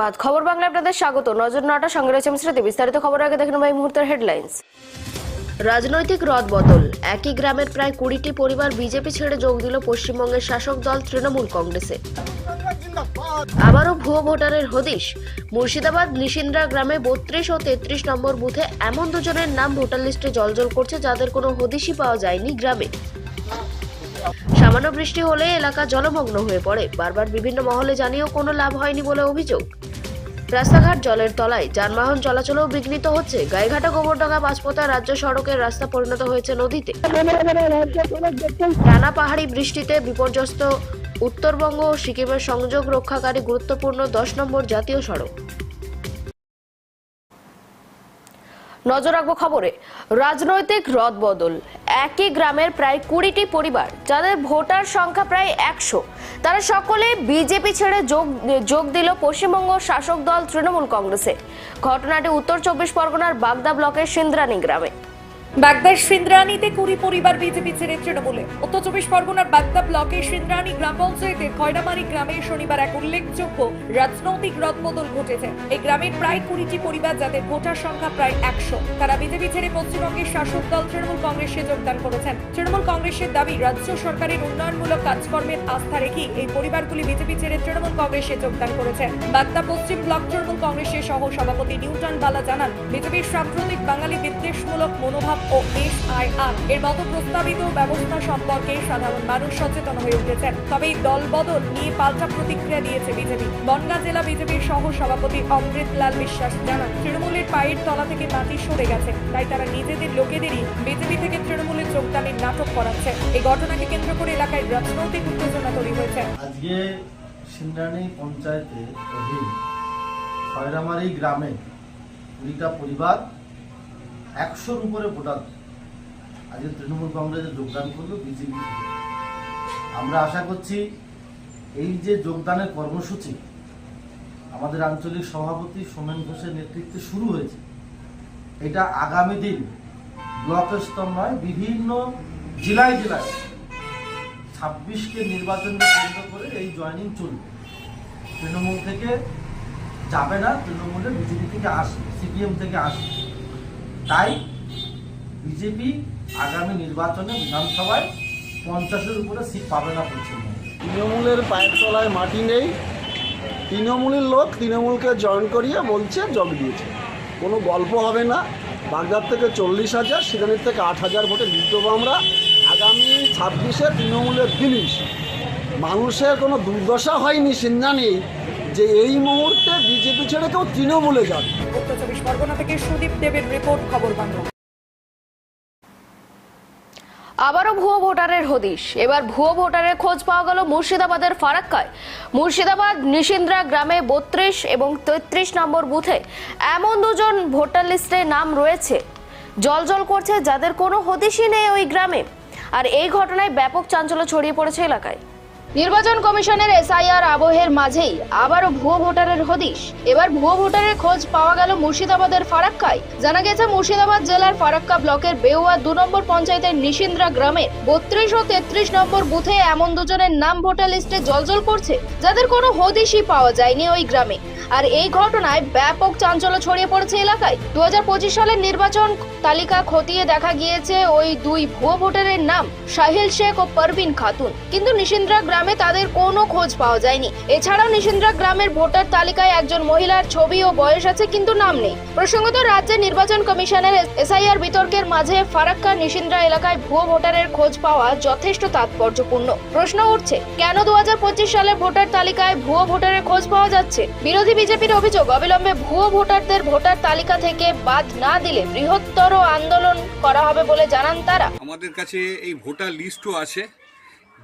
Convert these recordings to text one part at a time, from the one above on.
সুপ্রভাত খবর বাংলা আপনাদের স্বাগত। নজর নটা সঙ্গে রয়েছে আমি বিস্তারিত খবর আগে দেখে নেব এই মুহূর্তের হেডলাইন্স রাজনৈতিক রদ বদল একই গ্রামের প্রায় কুড়িটি পরিবার বিজেপি ছেড়ে যোগ দিল পশ্চিমবঙ্গের শাসক দল তৃণমূল কংগ্রেসে। আবারও ভুয়ো ভোটারের হদিশ। মুর্শিদাবাদ, নিশিন্দ্রা গ্রামে বত্রিশ ও তেত্রিশ নম্বর বুথে এমন দুজনের নাম ভোটার লিস্টে জলজল করছে যাদের কোনো হদিশই পাওয়া যায়নি গ্রামে। সামান্য বৃষ্টি হলে এলাকা জলমগ্ন হয়ে পড়ে। বারবার বিভিন্ন মহলে জানিয়েও কোনো লাভ হয়নি বলে অভিযোগ। রাস্তাঘাট জলের তলায় যানবাহন চলাচলেও বিঘ্নিত হচ্ছে। গাইঘাটা গোবরডাঙ্গা বাজপথা রাজ্য সড়কের রাস্তা পরিণত হয়েছে নদীতে। টানা পাহাড়ি বৃষ্টিতে বিপর্যস্ত উত্তরবঙ্গ ও সিকিমের সংযোগ রক্ষাকারী গুরুত্বপূর্ণ দশ নম্বর জাতীয় সড়ক। নজর রাখব খবরে। রাজনৈতিক রদবদল একই গ্রামের প্রায় কুড়িটি পরিবার, যাদের ভোটার সংখ্যা প্রায় একশো, তারা সকলে বিজেপি ছেড়ে যোগ যোগ দিল পশ্চিমবঙ্গ শাসক দল তৃণমূল কংগ্রেসে। ঘটনাটি উত্তর চব্বিশ পরগনার বাগদা ব্লকের সিন্দ্রানী গ্রামে। বাগদার সিন্দ্রানীতে কুড়ি পরিবার বিজেপি ছেড়ে তৃণমূলে। উত্তর চব্বিশ পরগনার বাগদা ব্লকের সিন্দ্রানী গ্রাম পঞ্চায়েতের খয়রামারি গ্রামে শনিবার এক উল্লেখযোগ্য রাজনৈতিক রদবদল ঘটেছে। এই গ্রামের প্রায় কুড়িটি পরিবার যাদের ভোটার সংখ্যা প্রায় একশো। তারা বিজেপি ছেড়ে পশ্চিমবঙ্গের শাসক দল তৃণমূল কংগ্রেসে যোগদান করেছেন। তৃণমূল কংগ্রেসের দাবি, রাজ্য সরকারের উন্নয়নমূলক কাজকর্মের আস্থা রেখেই এই পরিবারগুলি বিজেপি ছেড়ে তৃণমূল কংগ্রেসে যোগদান করেছে। বাগদা পশ্চিম ব্লক তৃণমূল কংগ্রেসের সহ সভাপতি নিউটন বালা জানান, বিজেপির সাম্প্রতিক বাঙালি বিদ্বেষমূলক মনোভাব ও এসআইআর এর মতো প্রস্তাবিত ব্যবস্থা সম্পর্কে সাধারণ মানুষ সচেতন হয়ে উঠেছেন। তবে এই দলবদল নিয়ে পাল্টা প্রতিক্রিয়া দিয়েছে বিজেপি। বনগাঁ জেলা বিজেপির সহ সভাপতি অমৃত লাল বিশ্বাস জানান, তৃণমূলের পায়ের তলা থেকে মাটি সরে গেছে, তাই তারা নিজেদের লোকেদেরই বিজেপি থেকে তৃণমূলের যোগদানের নাটক করাচ্ছে। এই ঘটনাকে কেন্দ্র করে এলাকায় রাজনৈতিক উত্তেজনা তৈরি হয়েছে। আজকে সিন্দ্রানী পঞ্চায়েতে খয়রামারি গ্রামে কুড়িটা পরিবার একশোর উপরে ভোটার। আজকে তৃণমূল কংগ্রেসে যোগদান করল বিজেপি। আমরা আশা করছি এই যে যোগদানের কর্মসূচি, আমাদের আঞ্চলিক সভাপতি সোমেন ঘোষের নেতৃত্বে শুরু হয়েছে। এটা আগামী দিন ব্লক স্তর নয়, বিভিন্ন জেলায় জেলায় ছাব্বিশকে নির্বাচনকে কেন্দ্র করে এই জয়নিং চলবে। তৃণমূল থেকে যাবে না, তৃণমূলে বিজেপি থেকে আসবে, সিপিএম থেকে আসবে। তাই বিজেপি আগামী নির্বাচনে বিধানসভায় পঞ্চাশের উপরে সিট পাবে না পশ্চিমবঙ্গে। তৃণমূলের পায়ের তলায় মাটি নেই। তৃণমূলের লোক তৃণমূলকে জয়েন করিয়ে বলছে যোগ দিয়েছে। কোনো গল্প হবে না। বাগদার থেকে চল্লিশ হাজার সেখানের থেকে আট হাজার ভোটে জিতব আমরা। আগামী ছাব্বিশে তৃণমূলের ফিনিশ। মানুষের কোনো দুর্দশা হয়নি চিন্তা নেই যে এই মুহূর্তে বিজেপি ছেড়ে কেউ তৃণমূলে যাবে। উত্তর চব্বিশ পরগনা থেকে সুদীপ দেবের রিপোর্ট খবর বাংলা। আবারও ভুয়ো ভোটারের হদিশ। এবার ভুয়ো ভোটারের খোঁজ পাওয়া গেল মুর্শিদাবাদের ফারাক্কায়। মুর্শিদাবাদ নিশিন্দ্রা গ্রামে বত্রিশ এবং তেত্রিশ নম্বর বুথে এমন দুজন ভোটার লিস্টে নাম রয়েছে। জলজল করছে যাদের কোনো হদিশই নেই ওই গ্রামে। আর এই ঘটনায় ব্যাপক চাঞ্চল্য ছড়িয়ে পড়েছে এলাকায়। নির্বাচন কমিশনের এসআইআর আবহের মাঝেই আবারও ভুয়ো ভোটারের হদিশ। এবার ভুয়ো ভোটারের খোঁজ পাওয়া গেল মুর্শিদাবাদের ফারাক্কায়। জানা গেছে, মুর্শিদাবাদ জেলার ফারাক্কা ব্লকের বেউয়া দু নম্বর পঞ্চায়েতের নিশিন্দ্রা গ্রামের বত্রিশ ও তেত্রিশ নম্বর বুথে এমন দুজনের নাম ভোটার লিস্টে জলজল করছে, যাদের কোনো হদিশই পাওয়া যায়নি ওই গ্রামে। আর এই ঘটনায় ব্যাপক চাঞ্চল্য ছড়িয়ে পড়েছে এলাকায়। দু হাজার পঁচিশ সালের নির্বাচন তালিকা খতিয়ে দেখা গিয়েছে ওই দুই ভুয়ো ভোটারের নাম, সাহিল শেখ ও পারভিন খাতুন। কিন্তু নিশিন্দ্রা গ্রামে তাদের কোনো খোঁজ পাওয়া যায়নি। এছাড়াও নিশিন্দ্রা গ্রামের ভোটার তালিকায় একজন মহিলার ছবি ও বয়স আছে কিন্তু নাম নেই। প্রসঙ্গত রাজ্যের নির্বাচন কমিশনের এসআইআর বিতর্কের মাঝে ফারাক্কা নিশিন্দ্রা এলাকায় ভুয়ো ভোটারের খোঁজ পাওয়া যথেষ্ট তাৎপর্যপূর্ণ। প্রশ্ন উঠছে, কেন দু সালের ভোটার তালিকায় ভুয়ো ভোটারের খোঁজ পাওয়া যাচ্ছে? বিরোধী বিজেপির অভিযোগ, অবিলম্বে ভুয়ো ভোটারদের ভোটার তালিকা থেকে বাদ না দিলে বৃহত্তর আন্দোলন করা হবে বলে জানান তারা। আমাদের কাছে এই ভোটার লিস্টও আছে।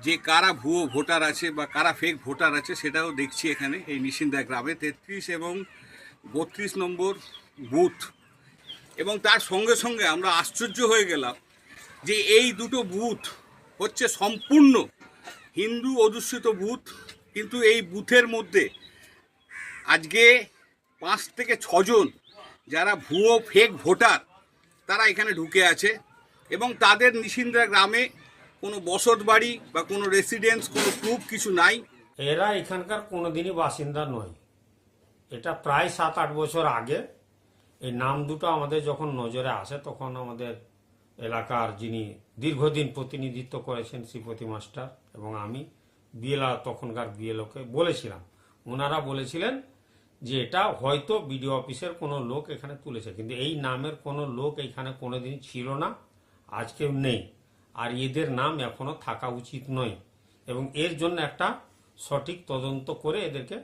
যে কারা ভুয়ো ভোটার আছে বা কারা ফেক ভোটার আছে সেটাও দেখছি এখানে, এই নিশিন্দা গ্রামে। তেত্রিশ এবং বত্রিশ নম্বর বুথ। এবং তার সঙ্গে সঙ্গে আমরা আশ্চর্য হয়ে গেলাম যে এই দুটো বুথ হচ্ছে সম্পূর্ণ হিন্দু অধ্যুষিত বুথ, কিন্তু এই বুথের মধ্যে আজকে পাঁচ থেকে ছজন যারা ভুয়ো ফেক ভোটার, তারা এখানে ঢুকে আছে। এবং তাদের নিশিন্দ্রা গ্রামে কোনো বসত বাড়ি বা কোনো রেসিডেন্স কোনো প্রুফ কিছু নাই। এরা এখানকার কোনোদিনই বাসিন্দা নয়। এটা প্রায় সাত আট বছর আগে। এই নাম দুটো আমাদের যখন নজরে আসে, তখন আমাদের এলাকার যিনি দীর্ঘদিন প্রতিনিধিত্ব করেছেন শ্রীপতি মাস্টার এবং আমি, বিএলআর তখনকার বিএলওকে বলেছিলাম। ওনারা বলেছিলেন যে এটা হয়তো বিডিও অফিসের কোনো লোক এখানে তুলেছে, কিন্তু এই নামের কোনো লোক এখানে কোনোদিন ছিল না, আজকেও নেই। আর এদের নাম এখনও থাকা উচিত নয়। এবং এর জন্য একটা সঠিক তদন্ত করে এদেরকে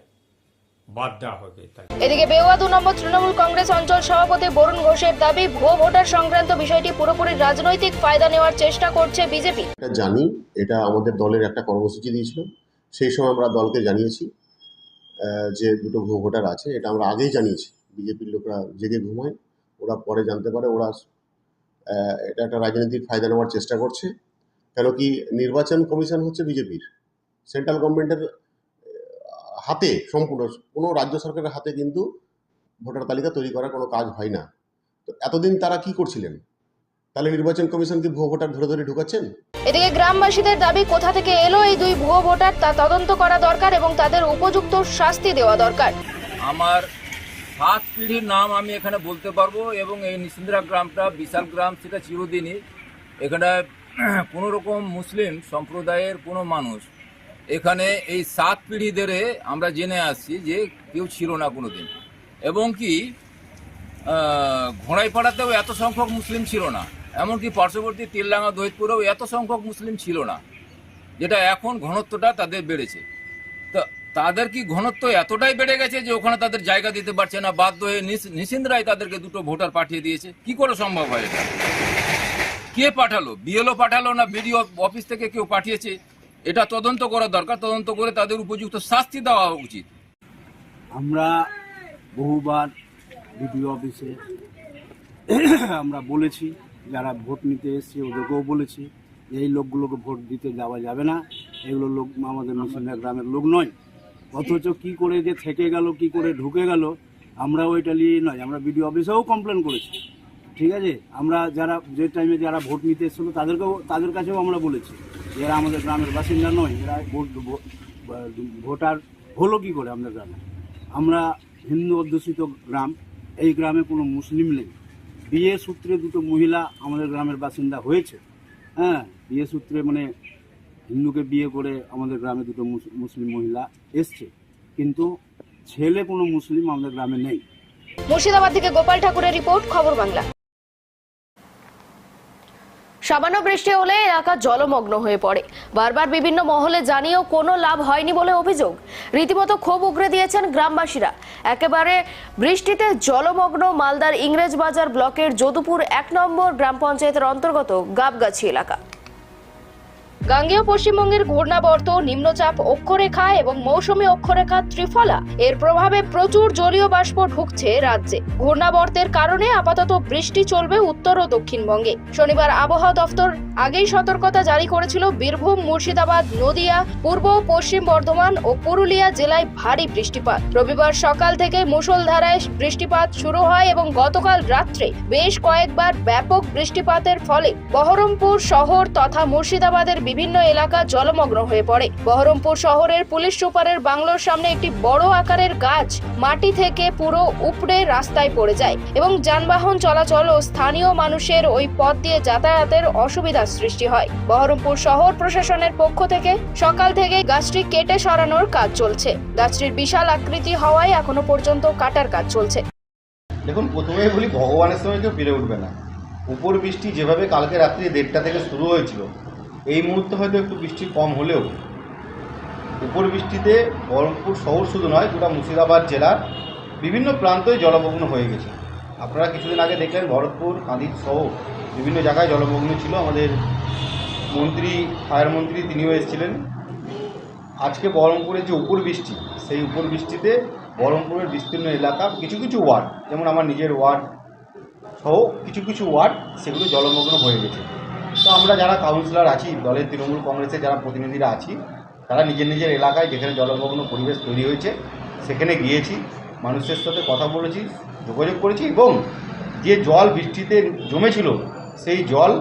বাদ দেওয়া হবে। এদিকে বেওয়া দু নম্বর তৃণমূল কংগ্রেস অঞ্চল সভাপতি বরুণ ঘোষের দাবি ভুয়ো ভোটার সংক্রান্ত বিষয়টি পুরোপুরি রাজনৈতিক ফায়দা নেওয়ার চেষ্টা করছে বিজেপি। এটা জানি এটা আমাদের দলের একটা কর্মসূচি দিয়েছিল। সেই সময় আমরা দলকে জানিয়েছি যে দুটো ভুয়ো ভোটার আছে এটা আমরা আগেই জানিয়েছি। বিজেপির লোকরা জেগে ঘুমায় ওরা পরে জানতে পারে ওরা এটা একটা রাজনৈতিক ফায়দা নেওয়ার চেষ্টা করছে। কেন কি নির্বাচন কমিশন হচ্ছে বিজেপির। সেন্ট্রাল গভর্নমেন্টের হাতে সম্পূর্ণ কোনো রাজ্য সরকারের হাতে কিন্তু ভোটার তালিকা তৈরি করার কোনো কাজ হয় না। তো এতদিন তারা কি করছিলেন? তাহলে নির্বাচন কমিশন কি ভুয়ো ভোটার ধরে ধরে ঢুকাচ্ছেন? এদিকে গ্রামবাসীদের দাবি কোথা থেকে এলো এই দুই ভুয়ো ভোটার তা তদন্ত করা দরকার এবং তাদের উপযুক্ত শাস্তি দেওয়া দরকার। আমার সাত পিঢ়ির নাম আমি এখানে বলতে পারব এবং এই নিসিন্দ্রা গ্রামটা বিশাল গ্রাম, সেটা চিরদিনই। এখানে কোনো রকম মুসলিম সম্প্রদায়ের কোনো মানুষ। এখানে এই সাত পিঢ়ি ধরে আমরা জেনে আসছি যে কেউ ছিল না কোনো দিন এবং কি ঘোড়াইপাড়াতেও এত সংখ্যক মুসলিম ছিল না। এমনকি পার্শ্ববর্তী তিল্লাঙ্গা দহিতপুরেও এত সংখ্যক মুসলিম ছিল না, যেটা এখন ঘনত্বটা তাদের বেড়েছে। তাদের কি ঘনত্ব এতটাই বেড়ে গেছে যে ওখানে তাদের জায়গা দিতে পারছে না? বাধ্য হয়ে নিশিন্দ্রাই তাদেরকে দুটো ভোটার পাঠিয়ে দিয়েছে। কি করে সম্ভব হয় এটা? কে পাঠালো? বিএলও পাঠালো না বিডিও অফিস থেকে কেউ পাঠিয়েছে? এটা তদন্ত করা দরকার। তদন্ত করে তাদের উপযুক্ত শাস্তি দেওয়া উচিত। আমরা বহুবার বিডিও অফিসে আমরা বলেছি, যারা ভোট নিতে এসছে ওদেরকেও বলেছি এই লোকগুলোকে ভোট দিতে যাওয়া যাবে না। এগুলো লোক আমাদের মুসলিমরা গ্রামের লোক নয়। অথচ কি করে যে থেকে গেল, কি করে ঢুকে গেল আমরা ওইটা নিয়ে নয়, আমরা বিডিও অফিসেও কমপ্লেন করেছি। ঠিক আছে? আমরা যারা, যে টাইমে যারা ভোট নিতে এসেছিল, তাদেরকেও, তাদের কাছেও আমরা বলেছি। এরা আমাদের গ্রামের বাসিন্দা নয়, এরা ভোট, ভোটার হলো কি করে আমাদের গ্রামে? আমরা হিন্দু অধ্যুষিত গ্রাম, এই গ্রামে কোনো মুসলিম নেই। বিয়ে সূত্রে দুটো মহিলা আমাদের গ্রামের বাসিন্দা হয়েছে। হ্যাঁ বিয়ে সূত্রে মানে হিন্দুকে বিয়ে করে আমাদের গ্রামে দুটো মুস- মুসলিম মহিলা এসছে। কিন্তু ছেলে কোনো মুসলিম আমাদের গ্রামে নেই। মুর্শিদাবাদ থেকে গোপাল ঠাকুরের রিপোর্ট, খবর বাংলা। সামান্য বৃষ্টি হলে এলাকা জলমগ্ন হয়ে পড়ে। বারবার বিভিন্ন মহলে জানিয়েও কোনো লাভ হয়নি বলে অভিযোগ। রীতিমতো ক্ষোভ উগরে দিয়েছেন গ্রামবাসীরা। একেবারে বৃষ্টিতে জলমগ্ন মালদার ইংরেজবাজার ব্লকের যদুপুর এক নম্বর গ্রাম পঞ্চায়েতের অন্তর্গত গাবগাছি এলাকা। গাঙ্গেয় পশ্চিমবঙ্গের ঘূর্ণাবর্ত, নিম্নচাপ অক্ষরেখা এবং মৌসুমী অক্ষরেখা ত্রিফলা। এর প্রভাবে প্রচুর জলীয় বাষ্প ঢুকছে রাজ্যে। ঘূর্ণাবর্তের কারণে আপাতত বৃষ্টি চলবে উত্তর ও দক্ষিণবঙ্গে। শনিবার আবহাওয়া দফতর আগেই সতর্কতা জারি করেছিল বীরভূম, মুর্শিদাবাদ, নদিয়া, পূর্ব পশ্চিম বর্ধমান ও পুরুলিয়া জেলায় ভারী বৃষ্টিপাত। রবিবার সকাল থেকে মুষলধারায় বৃষ্টিপাত শুরু হয় এবং গতকাল রাত্রে বেশ কয়েকবার ব্যাপক বৃষ্টিপাতের ফলে বহরমপুর শহর তথা মুর্শিদাবাদের বিভিন্ন এলাকা জলমগ্ন হয়ে পড়ে। বহরমপুর শহরের পুলিশ সুপারের বাংলোর সামনে একটি বড় আকারের গাছ মাটি থেকে পুরো উপড়ে রাস্তায় পড়ে যায় এবং যানবাহন চলাচল ও স্থানীয় মানুষের ওই পথ দিয়ে যাতায়াতের অসুবিধার সৃষ্টি হয়। বহরমপুর শহর প্রশাসনের পক্ষ থেকে সকাল থেকে গাছটি কেটে সরানোর কাজ চলছে। গাছটির বিশাল আকৃতি হওয়ায় এখনও পর্যন্ত কাটার কাজ চলছে। দেখুন, প্রথমেই বলি, ভগবানের সময় কেউ পেরে উঠবে না। উপর বৃষ্টি যেভাবে কালকে রাত্রি দেড়টা থেকে শুরু হয়েছিল এই মুহূর্তে হয়তো একটু বৃষ্টি কম হলেও। উপর বৃষ্টিতে বহরমপুর শহর শুধু নয়, গোটা মুর্শিদাবাদ জেলার বিভিন্ন প্রান্তই জলমগ্ন হয়ে গেছে। আপনারা কিছুদিন আগে দেখলেন ভরতপুর কাঁদির সহ বিভিন্ন জায়গায় জলমগ্ন ছিল। আমাদের মন্ত্রী, ফায়ার মন্ত্রী তিনিও এসেছিলেন। আজকে বহরমপুরের যে উপর বৃষ্টি, সেই উপর বৃষ্টিতে বহরমপুরের বিস্তীর্ণ এলাকা, কিছু কিছু ওয়ার্ড, যেমন আমার নিজের ওয়ার্ড সহ কিছু কিছু ওয়ার্ড, সেগুলো জলমগ্ন হয়ে গেছে। তো আমরা যারা কাউন্সিলর আছি, দলের তৃণমূল কংগ্রেসের যারা প্রতিনিধিরা আছি, তারা নিজের নিজের এলাকায় যেখানে জলমগ্ন পরিবেশ তৈরি হয়েছে, সেখানে গিয়েছি, মানুষের সাথে কথা বলেছি, যোগাযোগ করেছি এবং যে জল বৃষ্টিতে জমেছিল, সেই জল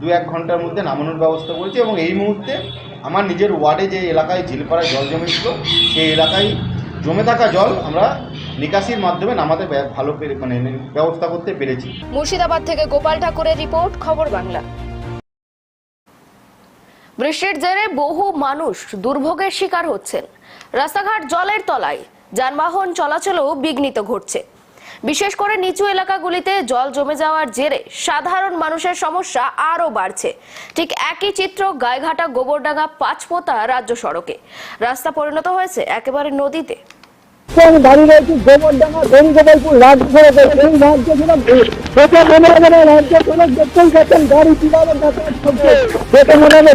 দু এক ঘণ্টার মধ্যে নামানোর ব্যবস্থা করেছি এবং এই মুহূর্তে আমার নিজের ওয়ার্ডে যে এলাকায় ঝিলপাড়ায় জল জমেছিল, সেই এলাকায় জমে থাকা জল আমরা নিকাশির মাধ্যমে নামাতে ভালো মানে ব্যবস্থা করতে পেরেছি। মুর্শিদাবাদ থেকে গোপাল ঠাকুরের রিপোর্ট, খবর বাংলা। বৃষ্টির জেরে বহু মানুষ দুর্ভোগের শিকার হচ্ছেন। রাস্তাঘাট জলের তলায় যানবাহন চলাচলও বিঘ্নিত ঘটছে। বিশেষ করে নিচু এলাকাগুলিতে জল জমে যাওয়ার জেরে সাধারণ মানুষের সমস্যা আরও বাড়ছে। ঠিক একই চিত্র গায়েঘাটা গোবরডাঙ্গা পাঁচপোতা রাজ্য সড়কে। রাস্তা পরিণত হয়েছে একেবারে নদীতে। আমি দাঁড়িয়ে রয়েছি গোবরডাঙ্গা বেঙ্গোপালপুর রাজ্য সড়কে এই রাজ্য সড়ক মনে হবে না রাজ্য সড়ক দেখতেই পাচ্ছেন গাড়ি কীভাবে যাতায়াত করছে। সেটা মনে হবে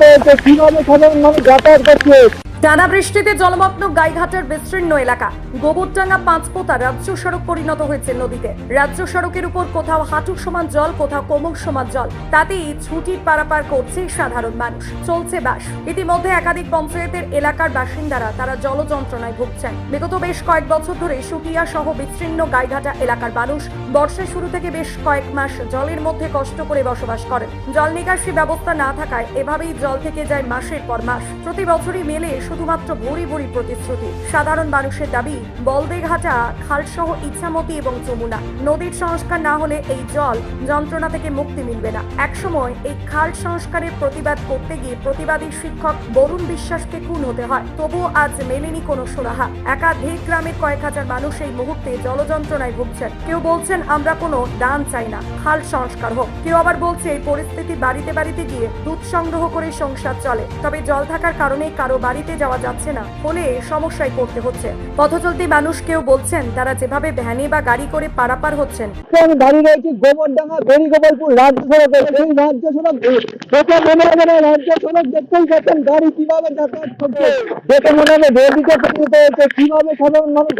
হয়েছে, কীভাবে সাধারণভাবে যাতায়াত করছে। টানা বৃষ্টিতে জলমগ্ন গাইঘাটের বিস্তীর্ণ এলাকা। গোবরডাঙ্গা পাঁচপোতা রাজ্য সড়ক পরিণত হয়েছে নদীতে। রাজ্য সড়কের উপর কোথাও হাঁটু সমান জল, কোথাও কোমর সমান জল। তাতেই ছুটির পারাপার করছে সাধারণ মানুষ। চলছে বাস। ইতিমধ্যে একাধিক পঞ্চায়েতের এলাকার বাসিন্দারা তারা জল যন্ত্রণায় ভুগছেন। বিগত বেশ কয়েক বছর ধরে সুকিয়া সহ বিস্তীর্ণ গাইঘাটা এলাকার মানুষ বর্ষার শুরু থেকে বেশ কয়েক মাস জলের মধ্যে কষ্ট করে বসবাস করেন। জল নিকাশি ব্যবস্থা না থাকায় এভাবেই জল থেকে যায় মাসের পর মাস। প্রতি বছরই মেলে শুধুমাত্র ভরি ভরি প্রতিশ্রুতি। সাধারণ মানুষের দাবি বলদেঘাটা খালসহ ইচ্ছামতি এবং যমুনা। নদীর সংস্কার না হলে এই জল যন্ত্রণা থেকে মুক্তি মিলবে না। একসময় এই খাল সংস্কারের প্রতিবাদ করতে গিয়ে প্রতিবাদী শিক্ষক বরুণ বিশ্বাসকে খুন হতে হয়। তবুও আজ মেলেনি কোনো সুরাহা। একাধিক গ্রামের কয়েক হাজার মানুষ এই মুহূর্তে জলযন্ত্রণায় ভুগছেন। কেউ বলছেন, আমরা কোনো দান চাই না, খাল সংস্কার হোক। কেউ আবার বলছে, এই পরিস্থিতি বাড়িতে বাড়িতে গিয়ে দুধ সংগ্রহ করে সংসার চলে। তবে জল থাকার কারণে কারও বাড়িতে যাওয়া যাচ্ছে না, ফলে সমস্যায় পড়তে হচ্ছে। পথচলতি মানুষ কেউ বলছেন, তারা যেভাবে ভ্যানে বা গাড়ি করে পারাপার হচ্ছেন। এই মনে দেখতেই গাড়ি কীভাবে যাতায়াত করছে মনে হবে কীভাবে সাধারণ মানুষ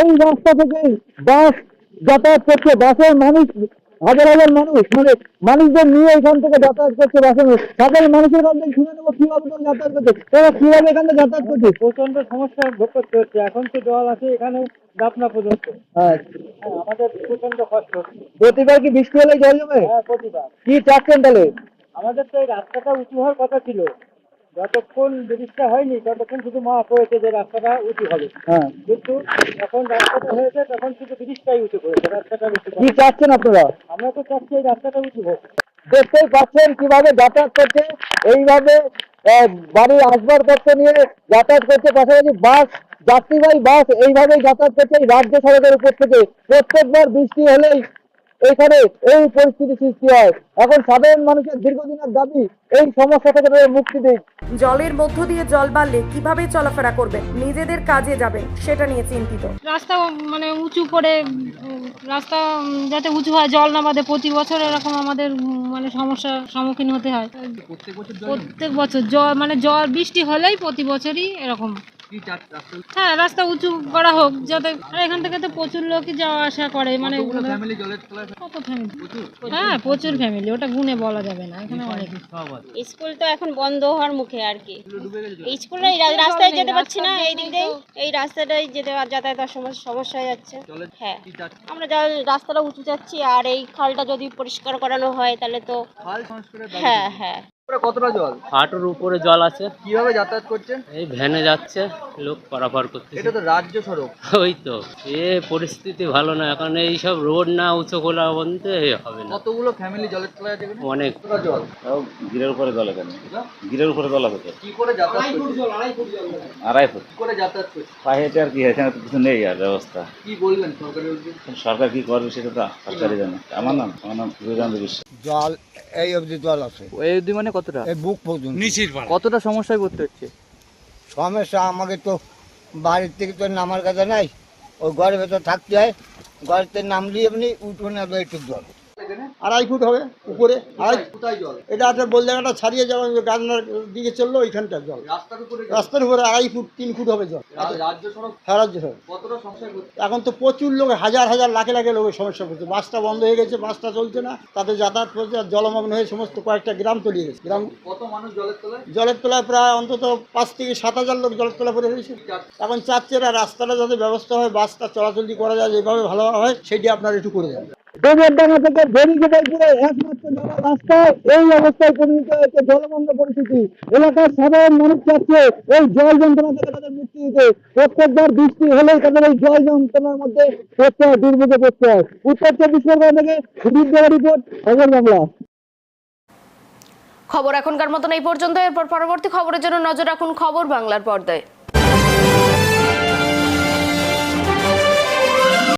এই রাস্তা বাস যাতায়াত করছে, বাসের মানুষ হাজার হাজার মানুষ মানে মানুষদের নিয়ে এখান থেকে যাতায়াত করছে মানুষ। সাধারণ মানুষের কাছ থেকে শুনে নেব কীভাবে তারা যাতায়াত করছে। তারা কীভাবে এখান থেকে যাতায়াত করছে? প্রচণ্ড সমস্যা ভোগ করতে হচ্ছে। এখন তো জল আছে এখানে দাপনা পর্যন্ত। আমাদের প্রচণ্ড কষ্ট। প্রতিবার কি বৃষ্টি হলে জল জমে? হ্যাঁ প্রতিবার। কি চাচ্ছেন তাহলে? আমাদের তো এই রাস্তাটা উঁচু হওয়ার কথা ছিল। যতক্ষণ ব্রিজটা হয়নি ততক্ষণ শুধু মা করেছে যে রাস্তাটা উঁচু হবে। হ্যাঁ। কিন্তু যখন রাস্তাটা হয়েছে তখন শুধু ব্রিজটাই উঁচু করেছে রাস্তাটা উঁচু কি চাচ্ছেন আপনারা? আমরা তো চাচ্ছি এই রাস্তাটা উঁচু হোক। দেখতেই পাচ্ছেন কীভাবে যাতায়াত করছে এইভাবে আহ, বাড়ির আসবাবপত্র নিয়ে যাতায়াত করছে পাশাপাশি বাস যাত্রীবাহী বাস এইভাবেই যাতায়াত করছে এই রাজ্য সড়কের উপর থেকে। প্রত্যেকবার বৃষ্টি হলেই এখানে এই পরিস্থিতি সৃষ্টি হয়। এখন সাধারণ মানুষের দীর্ঘদিনের দাবি এই সমস্যা থেকে মুক্তি দিক। জলের মধ্য দিয়ে জল বাড়লে কীভাবে চলাফেরা করবে নিজেদের কাজে যাবে সেটা নিয়ে চিন্তিত। রাস্তা মানে উঁচু করে রাস্তা যাতে উঁচু হয় জল না বাঁধে প্রতি বছর এরকম আমাদের মানে সমস্যার সম্মুখীন হতে হয়। প্রত্যেক বছর জল মানে জল বৃষ্টি হলেই প্রতি বছরই এরকম। হ্যাঁ রাস্তা উঁচু করা হোক যাতে এখান থেকে তো প্রচুর লোকই যাওয়া আসা করে মানে কত ফ্যামিলি হ্যাঁ প্রচুর ফ্যামিলি ওটা গুনে বলা যাবে না এখানে অনেক। স্কুল তো এখন বন্ধ হওয়ার মুখে আর কি। স্কুলে এই রাস্তায় যেতে পারছি না এই দিক দিয়ে এই রাস্তাটাই যেতে যাতায়াতের সমস্যা সমস্যা হয়ে যাচ্ছে। হ্যাঁ। আমরা যা রাস্তাটা উঁচু যাচ্ছি আর এই খালটা যদি পরিষ্কার করানো হয় তাহলে তো হ্যাঁ হ্যাঁ। কতটা জল? হাঁটুর উপরে জল আছে। কীভাবে যাতায়াত করছেন? এই ভ্যানে যাচ্ছে লোক পারাপার করতেছে। এটা তো রাজ্য সড়ক। ওই তো এ পরিস্থিতি ভালো না এখন এই সব রোড না উঁচু খোলা হবে না। কতগুলো ফ্যামিলি জলের তলায় আছে এখানে? অনেক। কতটা জল? গিরের উপরে জল এখানে। গিরের উপরে জল আছে কি করে যাতায়াত করছে আড়াই ফুট কি করে যাতায়াত করছে পায়ে হেঁটে আর কি এখানে তো কিছু নেই আর ব্যবস্থা। কি বলবেন সরকারের উদ্যোগে সরকার কি করবে সেটা তো সরকারই জানে। আমার নাম আমার নাম বিবেকানন্দ বিশ্বাস। জল এই অবধি জল আছে। এই অবধি মানে কতটা? এই বুক পর্যন্ত। কতটা সমস্যায় পড়তে হচ্ছে? সমস্যা আমাকে তো বাড়ির থেকে তো নামার কথা নাই। ওই ঘরের ভেতর থাকতে হয়। ঘরেতে নামলি এমনি উঠোনে একটু জল। আড়াই ফুট হবে উপরে আড়াই এটা একটা বল জায়গাটা ছাড়িয়ে যাওয়া গান্নার দিকে চলল ওইখানটা জল। রাস্তার উপরে আড়াই ফুট তিন ফুট হবে জল। রাজ্য সড়ক হ্যাঁ রাজ্য সড়ক। এখন তো প্রচুর লোক হাজার হাজার লাখে লাখে লোকের সমস্যা করছে বাসটা বন্ধ হয়ে গেছে বাসটা চলছে না তাতে যাতায়াত করছে আর জলমগ্ন হয়ে সমস্ত কয়েকটা গ্রাম তলিয়ে গেছে। গ্রাম কত মানুষ জলের তলায়? জলের তলায় প্রায় অন্তত পাঁচ থেকে সাত হাজার লোক জলের তলায় পড়ে রয়েছে। এখন চাচ্ছে রাস্তাটা যাতে ব্যবস্থা হয় বাসটা চলাচলি করা যায় যেভাবে ভালো হয় সেটি আপনারা একটু করে দেন। থেকে বেরিগোপালপুরে একমাত্র রাস্তায় এই অবস্থায় পরিণত হয়েছে পরিস্থিতি, এলাকার সাধারণ মানুষ চাচ্ছে এই জল যন্ত্রণা থেকে তাদের মুক্তি দিতে। প্রত্যেকবার বৃষ্টি হলেই তাদের এই জল যন্ত্রণার মধ্যে পড়তে হয় দুর্ভোগে পড়তে হয় উত্তর চব্বিশ পরগনা থেকে সুদীপ রিপোর্ট খবর বাংলা। খবর এখনকার মতন এই পর্যন্ত। এরপর পরবর্তী খবরের জন্য নজর রাখুন খবর বাংলার পর্দায়।